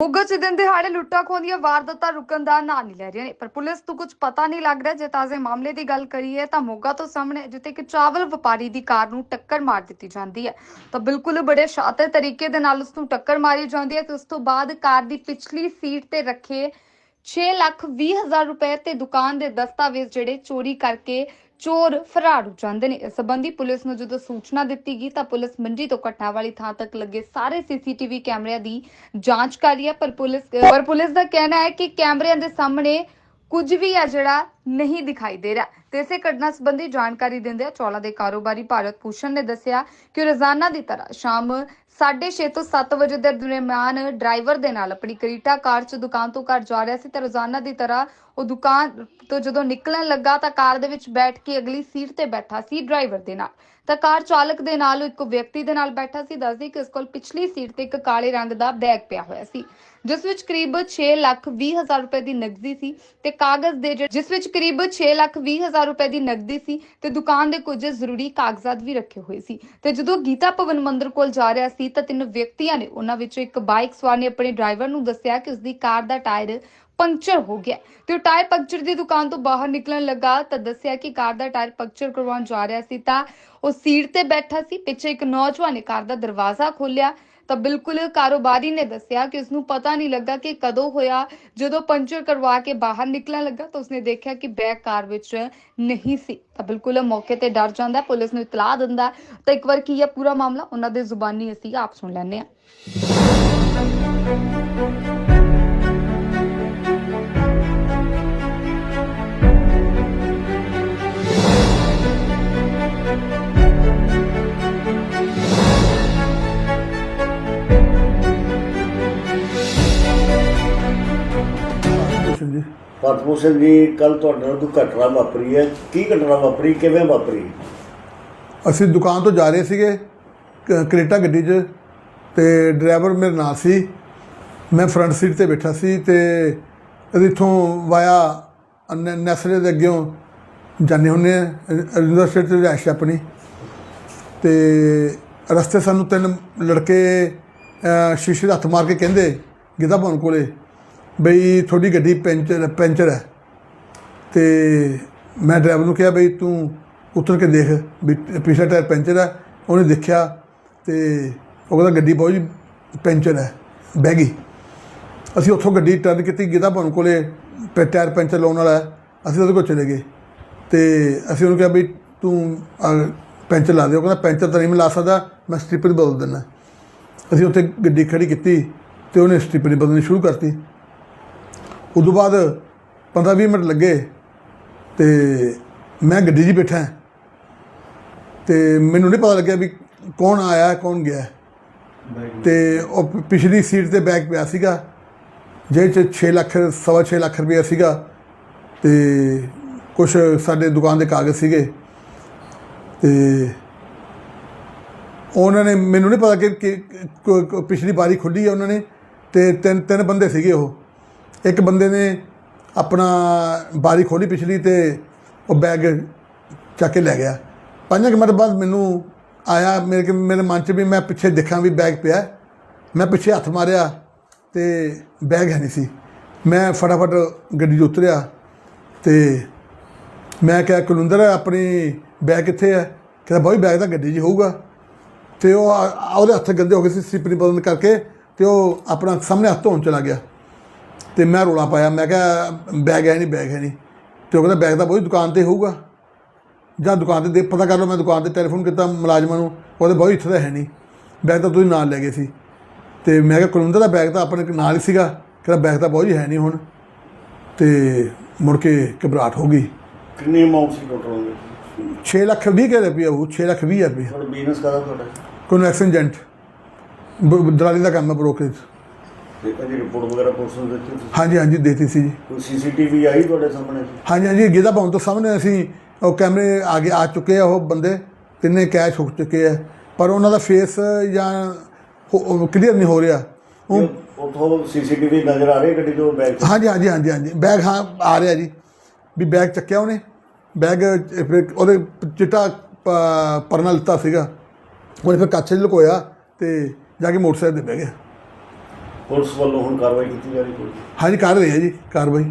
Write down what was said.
ਮੋਗਾ ਚ ਦਿਨ ਦਿਹਾੜੇ ਲੁੱਟਾਂ ਖੋਹਾਂ ਦੀਆਂ ਵਾਰਦਾਤਾਂ ਰੁਕਣ ਦਾ ਨਾਂ ਨਹੀਂ ਲੈ ਰਹੀਆਂ ਨੇ। ਪਰ ਪੁਲਿਸ ਤੋਂ ਕੁਝ ਪਤਾ ਨਹੀਂ ਲੱਗ ਰਿਹਾ। ਜੇ ਤਾਜ਼ੇ ਮਾਮਲੇ ਦੀ ਗੱਲ ਕਰੀਏ ਤਾਂ ਮੋਗਾ ਤੋਂ ਸਾਹਮਣੇ ਜਿੱਥੇ ਇੱਕ ਚਾਵਲ ਵਪਾਰੀ ਦੀ ਕਾਰ ਨੂੰ ਟੱਕਰ ਮਾਰ ਦਿੱਤੀ ਜਾਂਦੀ ਹੈ। ਤਾਂ ਬਿਲਕੁਲ ਬੜੇ ਸ਼ਾਤਰ ਤਰੀਕੇ ਦੇ ਨਾਲ ਉਸ ਨੂੰ ਟੱਕਰ ਮਾਰੀ ਜਾਂਦੀ ਹੈ ਤੇ ਉਸ ਤੋਂ ਬਾਅਦ ਕਾਰ ਦੀ ਪਿਛਲੀ ਸੀਟ ਤੇ ਰੱਖੇ 6 ਲੱਖ 20 ਹਜ਼ਾਰ ਰੁਪਏ ਤੇ ਦੁਕਾਨ ਦੇ ਦਸਤਾਵੇਜ਼ ਜਿਹੜੇ ਚੋਰੀ ਕਰਕੇ ਚੋਰ ਫਰਾਰ ਹੋ ਜਾਂਦੇ ਨੇ। ਇਸ ਸੰਬੰਧੀ ਪੁਲਿਸ ਨੂੰ ਜਦੋਂ ਸੂਚਨਾ ਦਿੱਤੀ ਗਈ ਤਾਂ ਪੁਲਿਸ ਮੰਡੀ ਤੋਂ ਘਟਨਾ ਵਾਲੀ ਥਾਂ ਤੱਕ ਲੱਗੇ ਸਾਰੇ ਸੀਸੀਟੀਵੀ ਕੈਮਰਿਆਂ ਦੀ ਜਾਂਚ ਕਰ ਰਹੀ ਹੈ। ਪਰ ਪੁਲਿਸ ਪਰ ਪੁਲਿਸ ਦਾ ਕਹਿਣਾ ਹੈ ਕਿ ਕੈਮਰਿਆਂ ਦੇ ਸਾਹਮਣੇ ਕੁਝ ਵੀ ਹੈ ਜਿਹੜਾ ਨਹੀਂ ਦਿਖਾਈ ਦੇ ਰਿਹਾ। ਤੇ ਇਸੇ ਘਟਨਾ ਸੰਬੰਧੀ ਜਾਣਕਾਰੀ ਦਿੰਦੇ ਚੌਲਾ ਦੇ ਕਾਰੋਬਾਰੀ ਭਾਰਤ ਭੂਸ਼ਣ ਨੇ ਦੱਸਿਆ ਕਿ ਰੋਜ਼ਾਨਾ ਦੀ ਤਰ੍ਹਾਂ ਸ਼ਾਮ 6:30 ਤੋਂ 7 ਵਜੇ ਦੇ ਦਰਮਿਆਨ ਡਰਾਈਵਰ ਦੇ ਨਾਲ ਆਪਣੀ ਕਰੀਟਾ ਕਾਰ 'ਚ ਦੁਕਾਨ ਤੋਂ ਘਰ ਜਾ ਰਿਹਾ ਸੀ ਤੇ ਰੋਜ਼ਾਨਾ ਦੀ ਤਰ੍ਹਾਂ ਉਹ ਦੁਕਾਨ ਤੋਂ ਜਦੋਂ ਨਿਕਲਣ ਲੱਗਾ ਤਾਂ ਕਾਰ ਦੇ ਵਿੱਚ ਬੈਠ ਕੇ ਅਗਲੀ ਸੀਟ ਤੇ ਬੈਠਾ ਸੀ ਡਰਾਈਵਰ ਦੇ ਨਾਲ। ਤਾਂ ਕਾਰ ਚਾਲਕ ਦੇ ਨਾਲ ਇੱਕ ਵਿਅਕਤੀ ਦੇ ਨਾਲ ਬੈਠਾ ਸੀ, ਦੱਸਦੀ ਕਿ ਉਸ ਕੋਲ ਪਿਛਲੀ ਸੀਟ ਤੇ ਇੱਕ ਕਾਲੇ ਰੰਗ ਦਾ ਬੈਗ ਪਿਆ ਹੋਇਆ ਸੀ, ਜਿਸ ਵਿੱਚ ਕਰੀਬ 6 ਲੱਖ 20 ਹਜ਼ਾਰ ਰੁਪਏ ਦੀ ਨਕਦੀ ਸੀ ਤੇ ਕਾਗਜ਼ ਦੇ ਜਿਸ ਵਿੱਚ ਕਰੀਬ 6 ਲੱਖ 20 ਹਜ਼ਾਰ ਰੁਪਏ ਦੀ ਨਕਦੀ ਸੀ ਤੇ ਦੁਕਾਨ ਦੇ ਕੁਝ ਜ਼ਰੂਰੀ ਕਾਗਜ਼ਾਤ ਵੀ ਰੱਖੇ ਹੋਏ ਸੀ। ਤੇ ਜਦੋਂ ਗੀਤਾ ਭਵਨ ਮੰਦਿਰ ਕੋਲ ਜਾ ਰਿਹਾ ਸੀ ਤਾਂ ਤਿੰਨ ਵਿਅਕਤੀਆਂ ਨੇ ਉਹਨਾਂ ਵਿੱਚੋਂ ਇੱਕ ਬਾਈਕ ਸਵਾਰ ਨੇ ਆਪਣੇ ਡਰਾਈਵਰ ਨੂੰ ਦੱਸਿਆ ਕਿ ਉਸਦੀ ਕਾਰ ਦਾ ਟਾਇਰ ਪੰਕਚਰ ਹੋ ਗਿਆ। ਤੇ ਉਹ ਟਾਇਰ ਪੰਕਚਰ ਦੀ ਦੁਕਾਨ ਤੋਂ ਬਾਹਰ ਨਿਕਲਣ ਲੱਗਾ ਤਾਂ ਦੱਸਿਆ ਕਿ ਕਾਰ ਦਾ ਟਾਇਰ ਪੰਕਚਰ ਕਰਵਾਉਣ ਜਾ ਰਿਹਾ ਸੀ ਤਾਂ ਉਹ ਸੀਟ ਤੇ ਬੈਠਾ ਸੀ। ਪਿੱਛੇ ਇੱਕ ਨੌਜਵਾਨ ਨੇ ਕਾਰ ਦਾ ਦਰਵਾਜ਼ਾ ਖੋਲ੍ਹਿਆ ਤਾਂ ਬਿਲਕੁਲ ਕਾਰੋਬਾਰੀ ਨੇ ਦੱਸਿਆ ਕਿ ਉਸਨੂੰ ਪਤਾ ਨਹੀਂ ਲੱਗਾ ਕਿ ਕਦੋਂ ਹੋਇਆ। ਜਦੋਂ ਪੰਚਰ ਕਰਵਾ ਕੇ ਬਾਹਰ ਨਿਕਲਣ ਲੱਗਾ ਤਾਂ ਉਸਨੇ ਦੇਖਿਆ ਕਿ ਬੈਗ ਕਾਰ ਵਿੱਚ ਨਹੀਂ ਸੀ। ਤਾਂ ਬਿਲਕੁਲ ਮੌਕੇ ਤੇ ਡਰ ਜਾਂਦਾ ਪੁਲਿਸ ਨੂੰ ਇਤਲਾਹ ਦਿੰਦਾ ਤਾਂ ਇੱਕ ਵਾਰ ਕੀ ਹੈ ਪੂਰਾ ਮਾਮਲਾ? ਉਹਨਾਂ ਦੇ ਜ਼ੁਬਾਨੀ ਅਸੀਂ ਆਪ ਸੁਣ ਲੈਂਦੇ ਹਾਂ। ਭੂਸ਼ਣ ਜੀ ਪਰਮੋਸ਼ਨ ਜੀ ਕੱਲ ਤੁਹਾਡੇ ਨਾਲ ਕੋਈ ਘਟਨਾ ਵਾਪਰੀ ਹੈ? ਕੀ ਘਟਨਾ ਵਾਪਰੀ? ਕਿਵੇਂ ਵਾਪਰੀ? ਅਸੀਂ ਦੁਕਾਨ ਤੋਂ ਜਾ ਰਹੇ ਸੀਗੇ ਕਰੇਟਾ ਗੱਡੀ 'ਚ ਤੇ ਡਰਾਈਵਰ ਮੇਰੇ ਨਾਲ ਸੀ। ਮੈਂ ਫਰੰਟ ਸੀਟ ਤੇ ਬੈਠਾ ਸੀ ਤੇ ਅਸੀਂ ਇੱਥੋਂ ਵਾਇਆ ਨ- ਨੈਸਲੇ ਦੇ ਅੱਗਿਓਂ ਜਾਂਦੇ ਹੁੰਦੇ ਆ ਰਿੰਦਰ ਸਟੇਟ ਤੇ ਰਿਹਾਇਸ਼ ਹੈ ਆਪਣੀ। ਤੇ ਰਸਤੇ ਸਾਨੂੰ ਤਿੰਨ ਲੜਕੇ ਸ਼ੀਸ਼ੇ ਹੱਥ ਮਾਰ ਕੇ ਕਹਿੰਦੇ, ਗਿੱਧਾ ਭਵਨ ਕੋਲੇ। ਬਈ ਤੁਹਾਡੀ ਗੱਡੀ ਪੈਂਚਰ ਪੈਂਚਰ ਹੈ। ਤੇ ਮੈਂ ਡਰਾਈਵਰ ਨੂੰ ਕਿਹਾ ਬਈ ਤੂੰ ਉਤਰ ਕੇ ਦੇਖ ਵੀ ਪਿਛਲਾ ਟਾਇਰ ਪੈਂਚਰ ਹੈ। ਉਹਨੇ ਦੇਖਿਆ ਤੇ ਉਹ ਕਹਿੰਦਾ ਗੱਡੀ ਬਹੁਤ ਜੀ ਪੈਂਚਰ ਹੈ, ਬਹਿ ਗਈ। ਅਸੀਂ ਉੱਥੋਂ ਗੱਡੀ ਟਰਨ ਕੀਤੀ ਗਿੱਧਾ ਭਵਨ ਕੋਲੇ ਪੈ- ਟਾਇਰ ਪੈਂਚਰ ਲਾਉਣ ਵਾਲਾ ਹੈ। ਅਸੀਂ ਉਹਦੇ ਕੋਲ ਚਲੇ ਗਏ। ਤੇ ਅਸੀਂ ਉਹਨੂੰ ਕਿਹਾ ਬਈ ਤੂੰ ਪੈਂਚਰ ਲਾ ਦੇ ਉਹ ਕਹਿੰਦਾ ਪੈਂਚਰ ਤਾਂ ਨਹੀਂ ਮੈਂ ਲਾ ਸਕਦਾ, ਮੈਂ ਸਟ੍ਰਿਪਰ ਬਦਲ ਦਿੰਦਾ। ਅਸੀਂ ਉੱਥੇ ਗੱਡੀ ਖੜੀ ਕੀਤੀ ਤੇ ਉਹਨੇ ਸਟ੍ਰਿਪਰ ਬਦਲਣੀ ਸ਼ੁਰੂ ਕਰਤੀ। ਉਦੋਂ ਬਾਅਦ 15-20 ਮਿੰਟ ਲੱਗੇ ਤੇ ਮੈਂ ਗੱਡੀ 'ਚ ਹੀ ਬੈਠਾ। ਤੇ ਮੈਨੂੰ ਨਹੀਂ ਪਤਾ ਲੱਗਿਆ ਵੀ ਕੌਣ ਆਇਆ ਕੌਣ ਗਿਆ। ਤੇ ਉਹ ਪਿਛਲੀ ਸੀਟ ਤੇ ਬੈਗ ਪਿਆ ਸੀਗਾ ਜਿਹਦੇ 'ਚ 6 ਲੱਖ ਸਵਾ ਛੇ ਲੱਖ ਰੁਪਏ ਸੀਗਾ। ਤੇ ਕੁਝ ਸਾਡੇ ਦੁਕਾਨ ਦੇ ਕਾਗਜ਼ ਸੀਗੇ। ਤੇ ਉਹਨਾਂ ਨੇ ਮੈਨੂੰ ਨਹੀਂ ਪਤਾ ਕੋ- ਪਿਛਲੀ ਬਾਰੀ ਖੁੱਲੀ ਹੈ ਉਹਨਾਂ ਨੇ। ਤੇ ਤਿੰਨ ਤਿੰਨ ਬੰਦੇ ਸੀਗੇ ਉਹ। ਇੱਕ ਬੰਦੇ ਨੇ ਆਪਣਾ ਬਾਰੀ ਖੋਲੀ ਪਿਛਲੀ ਤੇ ਉਹ ਬੈਗ ਚੱਕ ਕੇ ਲੈ ਗਿਆ। ਪੰਜ ਕੁ ਮਿੰਟ ਬਾਅਦ ਮੈਨੂੰ ਆਇਆ, ਮੇਰੇ ਕਿ- ਮੇਰੇ ਮਨ 'ਚ ਵੀ ਮੈਂ ਪਿੱਛੇ ਦੇਖਾਂ ਵੀ ਬੈਗ ਪਿਆ। ਮੈਂ ਪਿੱਛੇ ਹੱਥ ਮਾਰਿਆ ਤੇ ਬੈਗ ਹੈ ਨਹੀਂ ਸੀ। ਮੈਂ ਫਟਾਫਟ ਗੱਡੀ 'ਚ ਉਤਰਿਆ ਤੇ ਮੈਂ ਕਿਹਾ ਕੁਲੰਦਰ ਆਪਣੀ ਬੈਗ ਕਿੱਥੇ ਹੈ? ਕਹਿੰਦਾ ਬਾਈ ਬੈਗ ਤਾਂ ਗੱਡੀ 'ਚ ਹੋਊਗਾ। ਤੇ ਉਹ ਉਹਦੇ ਹੱਥ ਗੰਦੇ ਹੋ ਗਏ ਸੀ ਸਿਪਰੀ ਬਦਲ ਕਰਕੇ ਤੇ ਉਹ ਆਪਣਾ ਸਾਹਮਣੇ ਹੱਥ ਧੋਣ ਚਲਾ ਗਿਆ। ਤੇ ਮੈਂ ਰੋਲਾ ਪਾਇਆ ਮੈਂ ਕਿਹਾ ਬੈਗ ਹੈ ਨਹੀਂ ਬੈਗ ਹੈ ਨਹੀਂ ਤੇ ਉਹ ਕਹਿੰਦਾ ਬੈਗ ਤਾਂ ਬਹੁਤ ਦੁਕਾਨ ਤੇ ਹੋਊਗਾ। ਜਾਂ ਦੁਕਾਨ ਤੇ ਦੇ ਪਤਾ ਕਰ ਲਓ ਮੈਂ ਦੁਕਾਨ ਤੇ ਟੈਲੀਫੋਨ ਕੀਤਾ ਮੁਲਾਜ਼ਮਾਂ ਨੂੰ ਉਹਦੇ ਬਹੁਤ ਇੱਥੇ ਤਾਂ ਹੈ ਨਹੀਂ ਬੈਗ ਤਾਂ ਤੁਸੀਂ ਨਾਲ ਲੈ ਗਏ ਸੀ। ਤੇ ਮੈਂ ਕਿਹਾ ਕੁਲਵਿੰਦਰ ਦਾ ਬੈਗ ਤਾਂ ਆਪਣੇ ਨਾਲ ਹੀ ਸੀਗਾ ਕਹਿੰਦਾ ਬੈਗ ਤਾਂ ਬਹੁਤ ਹੀ ਨਹੀਂ ਹੁਣ। ਤੇ ਮੁੜ ਕੇ ਘਬਰਾਹਟ ਹੋ ਗਈ। ਕਿੰਨੀ ਅਮਾਉਂਟ ਸੀ ਟੋਟਲ ਉਹਦੀ? 6 ਲੱਖ 20 ਕੇ ਰੁਪਏ ਉਹ 6 ਲੱਖ 20 ਰੁਪਏ ਤੁਹਾਡਾ ਬਿਜ਼ਨਸ ਕਦਾ ਤੁਹਾਡਾ? ਕਨਵੈਕਸ਼ਨ ਏਜੰਟ ਦਲਾਲੀ ਦਾ ਕੰਮ ਹੈ ਬ੍ਰੋਕਰੇਜ ਤੇ ਇਹਦੀ ਰਿਪੋਰਟ ਵਗੈਰਾ ਪੁਲਿਸ ਨੂੰ ਦਿੱਤੀ ਤੁਸੀਂ? ਹਾਂਜੀ ਹਾਂਜੀ ਦੇਤੀ ਸੀ ਜੀ। ਕੋਈ ਸੀਸੀਟੀਵੀ ਆਈ ਤੁਹਾਡੇ ਸਾਹਮਣੇ? ਹਾਂਜੀ ਹਾਂਜੀ ਗਿੱਧਾ ਭਵਨ ਤੋਂ ਸਾਹਮਣੇ ਅਸੀਂ ਉਹ ਕੈਮਰੇ ਆਗੇ ਆ ਚੁੱਕੇ ਆ ਉਹ ਬੰਦੇ ਤਿੰਨੇ ਕੈਚ ਹੋ ਚੁੱਕੇ ਆ। ਪਰ ਉਹਨਾਂ ਦਾ ਫੇਸ ਜਾਂ ਕਲੀਅਰ ਨਹੀਂ ਹੋ ਰਿਹਾ। ਉਹ ਉਥੋਂ ਸੀਸੀਟੀਵੀ ਨਜ਼ਰ ਆ ਰਹੀ ਗੱਡੀ ਤੋਂ ਬੈਗ ਹਾਂਜੀ ਹਾਂਜੀ ਹਾਂਜੀ ਹਾਂਜੀ। ਬੈਗ ਹਾਂ ਆ ਰਿਹਾ ਜੀ। ਵੀ ਬੈਗ ਚੱਕਿਆ ਉਹਨੇ। ਬੈਗ ਅਹ, ਫਿਰ ਉਹਦੇ ਚਿੱਟਾ ਪ- ਪਰਨਾ ਲਿੱਤਾ ਸੀਗਾ। ਉਹਨੇ ਫਿਰ ਕੱਛ 'ਚ ਲੁਕੋਇਆ ਤੇ ਜਾ ਕੇ ਮੋਟਰਸਾਈਕਲ ਤੇ ਬਹਿ ਗਿਆ। ਪੁਲਿਸ ਵੱਲੋਂ ਹੁਣ ਕਾਰਵਾਈ ਕੀਤੀ ਜਾ ਰਹੀ ਕੋਈ? ਹਾਂਜੀ ਕਰ ਰਹੇ ਆ ਜੀ ਕਾਰਵਾਈ।